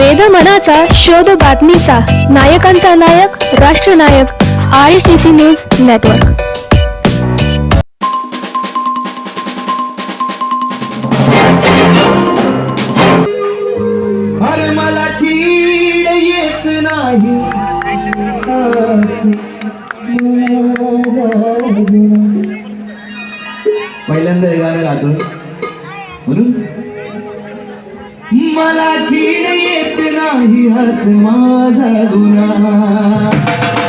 वेद मनाचा शोध बातमीचा. नायकांचा नायक राष्ट्रनायक I C C news network पहिल्यांदा हे गाणं गातो. म्हणून मला चीड येत नाही हात माझा गुन्हा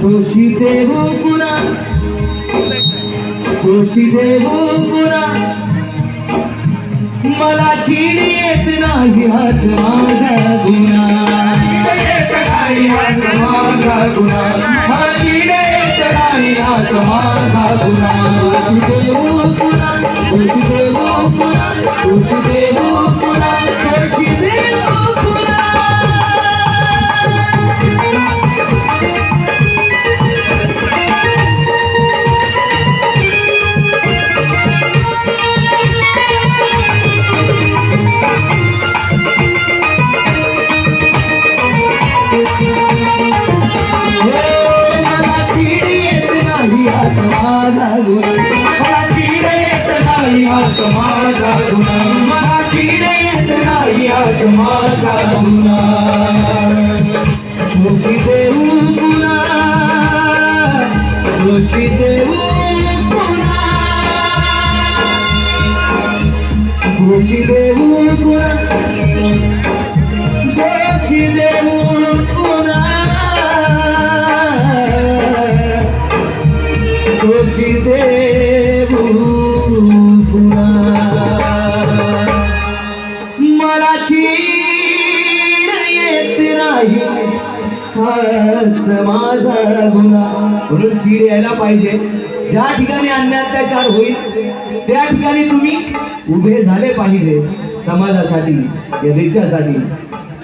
दोषी देव पुरा दोषी देव पुरा मला चीड येत नाही हात माझा गुन्हा येत नाही हात माझा गुन्हा मला चीड येत नाही हाच माझा गुन्हा दोषी देव पुरा दोषी देव पुरा दोषी देव माझा गुन्हा मला येत नाही हात माझा गुन्हा माझा गुन्हा म्हणून चीड यायला पाहिजे. ज्या ठिकाणी अन्याय अत्याचार होईल त्या ठिकाणी तुम्ही उभे झाले पाहिजे. समाजासाठी या देशासाठी.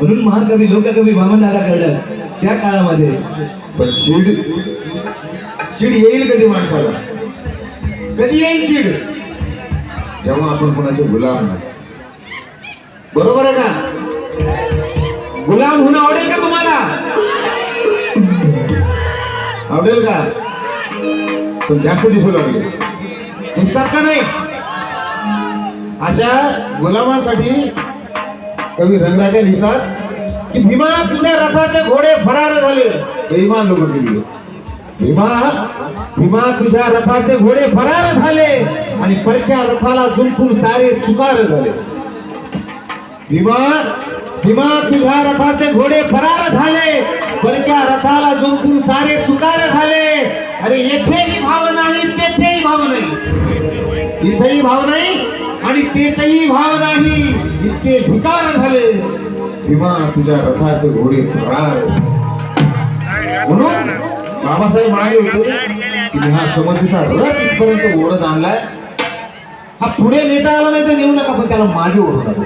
म्हणून महाकवी लोककवी भामदादा कळलं त्या काळामध्ये. पण चीड चीड येईल कधी माणसाला? कधी येईल चीड? तेव्हा आपण कोणाचे गुलाम नाही. बरोबर आहे का? गुलाम होणं आवडेल का तुम्हाला? आवडेल का? पण जास्त दिसू लागले. दिसतात का नाही? अशा गुलामांसाठी कवी रंगराजा लिहितात की भीमा तुझ्या रथाचे घोडे फरार झाले. बेईमान लोक केली भीमा भीमा तुझ्या रथाचे घोडे फरार झाले आणि परक्या रथाला झुंपून सारे चुकार झाले. भीमा भीमा तुझ्या रथाचे घोडे फरार झाले. पण त्या रथाला जुंपून सारे चुकार झाले. अरे येथेही भाव नाही तेथेही भाव नाही. इथेही भाव नाही आणि तेथेही भाव नाही. इतके भिकार झाले. भीमा तुझ्या रथाचे घोडे फरार म्हणून बाबासाहेब म्हणाले होते की हा समर्थीचा रथ इथपर्यंत ओढत आणलाय. हा पुढे नेता आला नाही तर नेऊ नका पण त्याला मागे ओढत आलो